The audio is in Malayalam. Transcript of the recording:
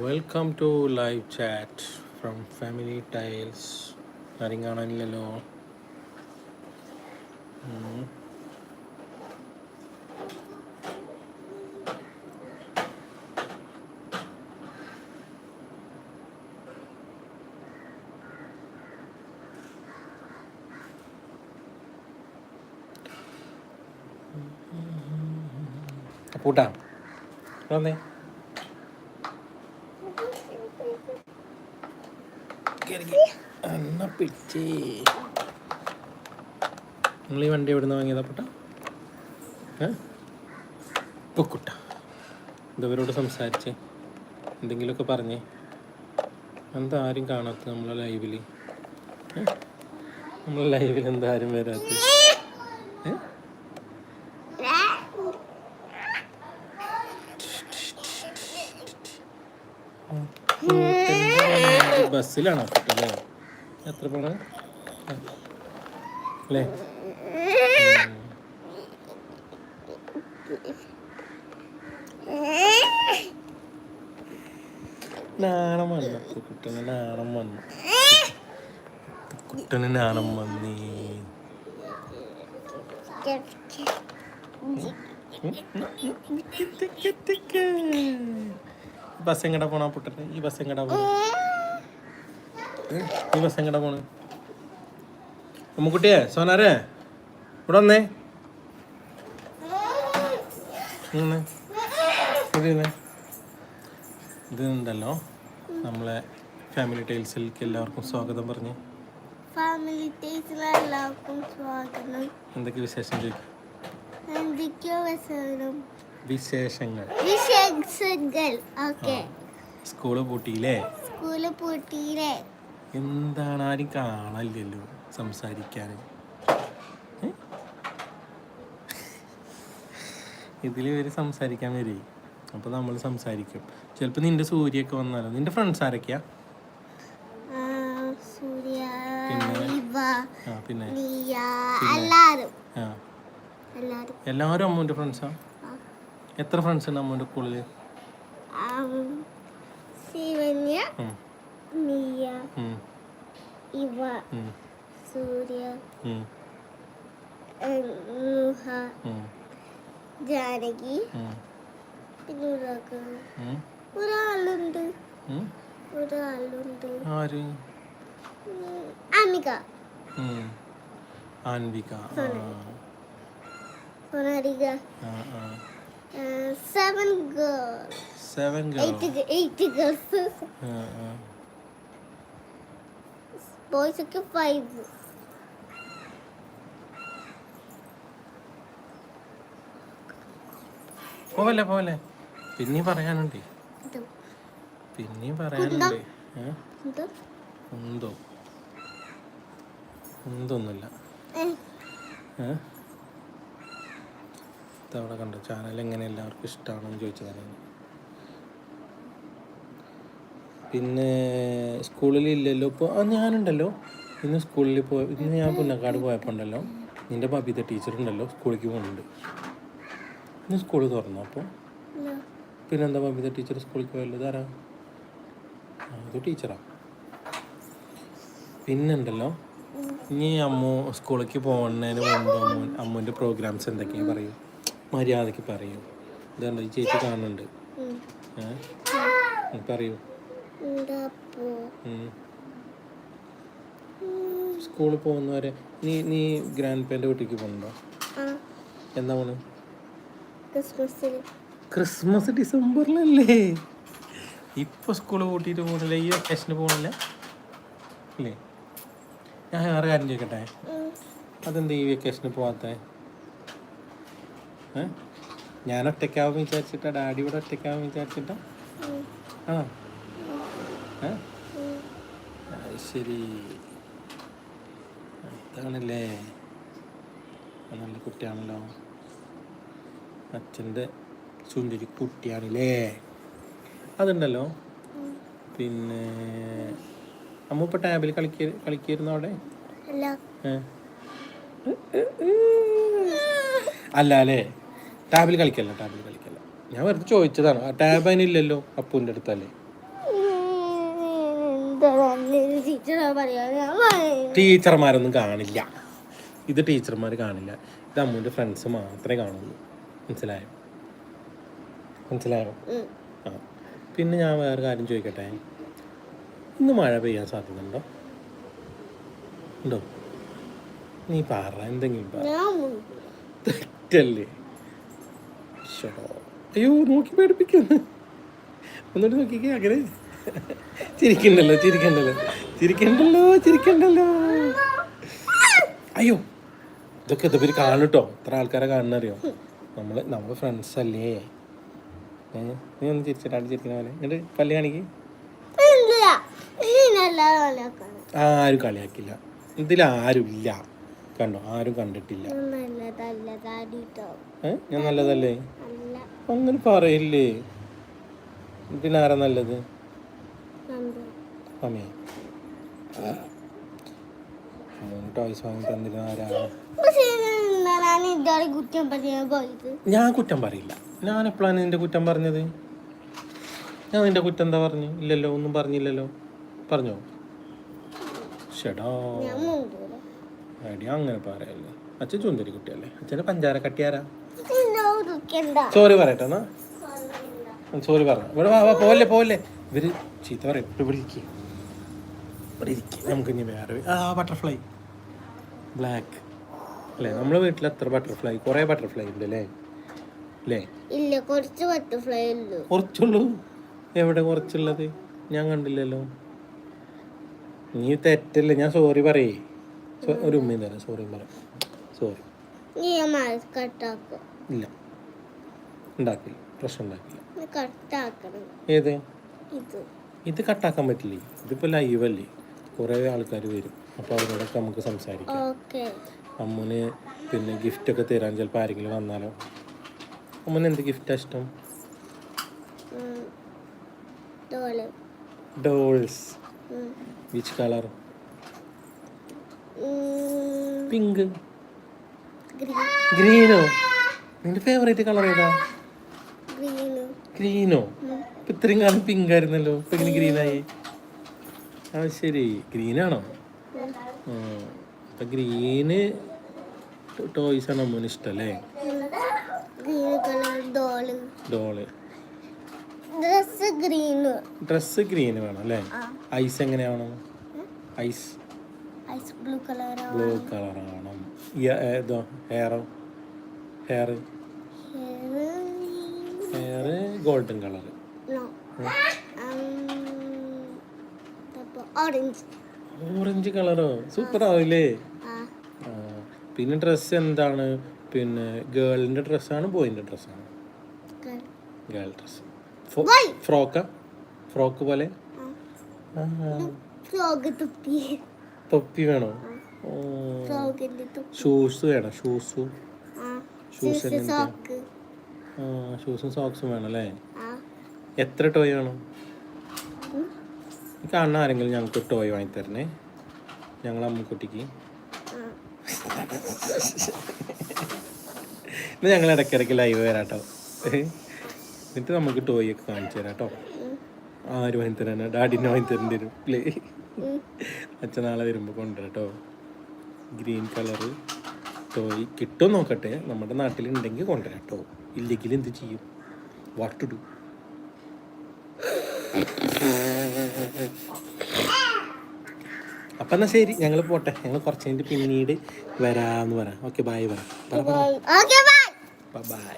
Welcome to live chat from family tiles ആരും കാണാനില്ലല്ലോ ഉം. അപ്പൂട്ടാ പിടിച്ചേ നിങ്ങൾ ഈ വണ്ടി എവിടുന്ന് വാങ്ങിയതാ പൊട്ട? പൊക്കുട്ട. ഇതവരോട് സംസാരിച്ച്. എന്തെങ്കിലുമൊക്കെ പറഞ്ഞേ. എന്താ ആരും കാണാത്ത നമ്മളെ ലൈവിൽ നമ്മളെ ലൈവിൽ എന്താ ആരും വരാത്ത ബസ്സിലാണോ അല്ലേ എത്ര പോണ അല്ലേ നാണം വന്നു കുട്ടന് നാണം വന്നു കുട്ടന് നാണം വന്നേ ബസ് എങ്ങടാ പോണ പുട്ടന് ഈ ബസ് എങ്ങടാ പോണ ഈ ബസ് എങ്ങടാ പോണ് അമ്മുക്കുട്ടിയെ സോനാരെ ഇവിടെ വന്നേ. ഇത് ഉണ്ടല്ലോ നമ്മളെ ഫാമിലി ടൈൽസിലേക്ക് എല്ലാവർക്കും സ്വാഗതം പറഞ്ഞു. ഫാമിലി ടേസ്റ്റിലെ എല്ലാവർക്കും സ്വാഗതം. എന്തൊക്കെ വിശേഷം ചോദിക്കും? എന്തൊക്കെയോ വിശേഷം വിശേഷങ്ങൾ. വിശേഷങ്ങൾ ഓക്കെ. സ്കൂൾ പൂട്ടിയില്ലേ? സ്കൂൾ പൂട്ടിയില്ലേ? എന്താണ് ആരും കാണാനില്ലല്ലോ സംസാരിക്കാൻ ഇതിൽ ഇവർ സംസാരിക്കാൻ വരേ. അപ്പോൾ നമ്മൾ സംസാരിക്കും. ചിലപ്പോൾ നിന്റെ സൂര്യൊക്കെ വന്നാലോ? നിന്റെ ഫ്രണ്ട്സ് ആരൊക്കെയാ? പിന്നെ? എല്ലാവരും അമ്മൂന്റെ ഫ്രണ്ട്സാ എത്ര ഫ്രണ്ട്സ് ഉണ്ട് അമ്മൂന്റെ സ്കൂളിൽ ശിവന്യ നീയ ഇവ സൂര്യ നുഹ ജാനകി പിന്നെ ഒരാൾക്ക് ഒരാളുണ്ട് ഒരാളുണ്ട് ആര് അമിക അൻവിക ആ, ആ, ആ. Seven girl seven girl eight eight girls ആ, ആ. ബോയ്സ് ഒക്കെ ഫൈവ് പോവല്ലേ പോവല്ലേ? പിന്നെയും പറയാനുണ്ട്. പിന്നെയും പറയാനുണ്ട്. ഉന്തോ ഉന്തൊന്നുമില്ല? ഇതവിടെ കണ്ടോ? ചാനൽ എങ്ങനെ എല്ലാവർക്കും ഇഷ്ടമാണെന്ന് ചോദിച്ചതാണ്. പിന്നെ സ്കൂളിൽ ഇല്ലല്ലോ. ഇപ്പോൾ ആ ഞാനുണ്ടല്ലോ. ഇന്ന് സ്കൂളിൽ പോയി ഇന്ന് ഞാൻ പുന്നക്കാട് പോയപ്പോൾ ഉണ്ടല്ലോ നിന്റെ ബബിത ടീച്ചർ ഉണ്ടല്ലോ സ്കൂളിലേക്ക് പോകുന്നുണ്ട്. ഇന്ന് സ്കൂൾ തുറന്നു അപ്പോൾ പിന്നെ പിന്നെന്താ ബബിത ടീച്ചർ സ്കൂളിലേക്ക് പോയല്ലോ? ഇതാരാ ആ, അത് ടീച്ചറാ. പിന്നുണ്ടല്ലോ. ഇനി അമ്മു സ്കൂളിലേക്ക് പോകുന്നതിന് മുമ്പ് അമ്മ അമ്മുവിന്റെ പ്രോഗ്രാംസ് എന്തൊക്കെയാണ് പറയൂ? മര്യാദയ്ക്ക് പറയൂ. ഇതുണ്ടോ ഈ ചേച്ചി കാണുന്നുണ്ട്. പറയൂ. സ്കൂളിൽ പോകുന്നവരെ നീ നീ ഗ്രാൻഡ് പേന്റെ വീട്ടിലേക്ക് പോകുന്നുണ്ടോ എന്താ പോണ്? ക്രിസ്മസ് ഡിസംബറിലല്ലേ? ഇപ്പൊ സ്കൂൾ കൂട്ടിട്ട് പോകുന്നില്ല ഈ വെക്കേഷന് പോകുന്നില്ല അല്ലേ ഞാൻ വേറെ കാര്യം ചോദിക്കട്ടെ? അതെന്താ ഈ വെക്കേഷന് പോവാത്ത? ഞാൻ ഒറ്റയ്ക്കാവും വിചാരിച്ചിട്ടാ ഡാഡി ഇവിടെ ഒറ്റയ്ക്കാവും വിചാരിച്ചിട്ടാ? ഉം. ശരി. അതാണല്ലേ നല്ല കുട്ടിയാണല്ലോ. അച്ഛന്റെ സുന്ദരി കുട്ടിയാണല്ലേ. അതുണ്ടല്ലോ. പിന്നെ അമ്മ ഇപ്പൊ ടാബിൽ കളിക്ക കളിക്കായിരുന്നു അവിടെ? അല്ല? അല്ല അല്ലേ? ടാബിൽ കളിക്കല്ല ടാബിൽ കളിക്കല്ല. ഞാൻ വെറുതെ ചോദിച്ചതാണ്. ആ ടാബ് അതിനില്ലല്ലോ അപ്പൂന്റെ അടുത്തല്ലേ? ടീച്ചർമാരൊന്നും കാണില്ല. ഇത് ടീച്ചർമാർ കാണില്ല. ഇത് അമ്മൂന്റെ ഫ്രണ്ട്സ് മാത്രമേ കാണുള്ളൂ. മനസ്സിലായോ? മനസ്സിലായോ. ആ. പിന്നെ ഞാൻ വേറെ കാര്യം ചോദിക്കട്ടെ? ഇന്ന് മഴ പെയ്യാൻ സാധ്യതയുണ്ടോ? ഉണ്ടോ? നീ പറ എന്തെങ്കിലും. തെറ്റല്ലേ. അയ്യോ നോക്കി പേടിപ്പിക്കുന്നു. ഒന്നോട്ട് നോക്കിക്കേ അങ്ങനെ ചിരിക്കണ്ടല്ലോ ചിരിക്കണ്ടല്ലോ. ചിരിക്കണ്ടല്ലോ ചിരിക്കണ്ടല്ലോ. അയ്യോ ഇതൊക്കെ ഇതൊക്കെ കേട്ടോ ഇത്ര ആൾക്കാരെ കാണുന്നറിയോ നമ്മൾ നമ്മൾ ഫ്രണ്ട്സ് അല്ലേ? നീ ഒന്ന് ചിരിച്ചിട്ടാണ് ചിരിക്കുന്ന പോലെ. എന്നിട്ട് പല്ല് കാണിക്ക്. ആരും കളിയാക്കില്ല. ഇതിലാരും ഇല്ല. കണ്ടോ ആരും കണ്ടിട്ടില്ല. ഞാൻ നല്ലതല്ല അങ്ങനെ പറയില്ലേ? പിന്നെ ആരാ നല്ലത്? നന്ദു. അമ്മേ മൂന്ന് ടോയ്സ് വാങ്ങി തന്നിരുന്ന ആരാ പക്ഷേ ഞാൻ കുറ്റം പറയില്ല. ഞാൻ എപ്പോഴാണ് നിന്റെ കുറ്റം പറഞ്ഞത്? ഞാൻ നിന്റെ കുറ്റം എന്താ പറഞ്ഞു? ഇല്ലല്ലോ ഒന്നും പറഞ്ഞില്ലല്ലോ. പറഞ്ഞോ? ഷെടാ. അങ്ങനെ പറയല്ലേ. അച്ഛൻ ചുന്തരി കുട്ടിയല്ലേ അച്ഛന്റെ പഞ്ചാര കട്ടിയാരാ? സോറി പറയട്ടെ എന്നാ? സോറി പറഞ്ഞു. ഇവിടെ പോവല്ലേ പോവല്ലേ. ഇവർ ചീത്ത പറയും. ഇവിടെ ഇവിടെ ഇരിക്കും. നമുക്കിനി വേറെ ആ ബട്ടർഫ്ലൈ ബ്ലാക്ക് അല്ലേ? നമ്മുടെ വീട്ടിൽ എത്ര ബട്ടർഫ്ലൈ കുറേ ബട്ടർഫ്ലൈ ഉണ്ട് അല്ലേ? അല്ലേ? ഇല്ല കുറച്ച് ബട്ടർഫ്ലൈ ഉണ്ട് കുറച്ചുള്ളൂ? എവിടെ കുറച്ചുള്ളത്? ഞാൻ കണ്ടില്ലല്ലോ. നീ തെറ്റല്ലേ? ഞാൻ സോറി പറയേ. ഒരു ഉമ്മയും തരാം. സോറി പറയാം സോറി നീ ഞാൻ കട്ടാക്കും ഇല്ല. ഉണ്ടാക്കില്ല. പ്രശ്നം ഉണ്ടാക്കില്ല. നീ കട്ടാക്കണം ഏത്? ഇത്. ഇത് കട്ടാക്കാൻ പറ്റില്ലേ? ഇതിപ്പോ ലൈവല്ലേ അല്ലേ? കുറേ ആൾക്കാർ വരും. അപ്പോൾ അവരോടൊക്കെ നമുക്ക് സംസാരിക്കാം. അമ്മന് പിന്നെ ഗിഫ്റ്റൊക്കെ തരാൻ ചിലപ്പോൾ ആരെങ്കിലും വന്നാലോ? അമ്മന് എന്ത് ഗിഫ്റ്റാണ് ഇഷ്ടം? Dolls. Which colour pink. Green. Green or? നിന്റെ ഫേവറേറ്റ് കളർ ഏതാ? ഗ്രീന്. ഗ്രീനോ? ഇപ്പൊ ഇത്രയും കാലം പിങ്ക് ആയിരുന്നല്ലോ. ഇപ്പൊ ഇങ്ങനെ ഗ്രീനായി ആ ശരി. ഗ്രീനാണോ? അപ്പം ഗ്രീന് ടോയ്സ് ആണ് അമ്മൂന് ഇഷ്ടല്ലേ green doll. Dress green. Dress green വേണം അല്ലേ? ഐസ് എങ്ങനെയാണോ eyes. Eyes blue colour blue colour ആവണം ഇയ- ഏ, ഇതോ ഹെയറോ. Hair hair golden colour orange orange കളറോ സൂപ്പർ ആവില്ലേ പിന്നെ ഡ്രസ്സ് എന്താണ്? പിന്നെ ഗേളിന്റെ ഡ്രസ്സാണ് ബോയിന്റെ ഡ്രസ്സാണ് ആണ്. Girl dress. ഫ്രോക്ക ഫ്രോക്ക് പോലെ? തുപ്പി. വേണോ? ഷൂസ് വേണോ? ഷൂസ് ഷൂസ് ഷൂസും സോക്സും വേണം അല്ലേ? എത്ര ടോയ് വേണം? കാണുന്ന ആരെങ്കിലും ഞങ്ങൾക്ക് ടോയ് വാങ്ങി തരണേ. ഞങ്ങളെ അമ്മക്കുട്ടിക്ക് ഇന്ന് ഞങ്ങൾ ഇടയ്ക്കിടയ്ക്ക് ലൈവ് വരാട്ടോ. എന്നിട്ട് നമുക്ക് ടോയ് ഒക്കെ കാണിച്ചു തരാം കേട്ടോ. ആര് വാങ്ങി തരാനാ? ഡാഡിനെ വാങ്ങി തരേണ്ടി വരും. അല്ലേ അച്ഛൻ നാളെ വരുമ്പോൾ കൊണ്ടുവരാട്ടോ ഗ്രീൻ കളറ് ടോയ് കിട്ടും നോക്കട്ടെ. നമ്മുടെ നാട്ടിലുണ്ടെങ്കിൽ കൊണ്ടുവരാം കേട്ടോ ഇല്ലെങ്കിൽ എന്ത് ചെയ്യും? വാട്ട് ടു ഡു അപ്പം എന്നാൽ ശരി ഞങ്ങൾ പോട്ടെ. ഞങ്ങൾ കുറച്ച് കഴിഞ്ഞിട്ട് പിന്നീട് വരാന്ന് പറയാം. ഓക്കെ ബായ് പറ ബൈ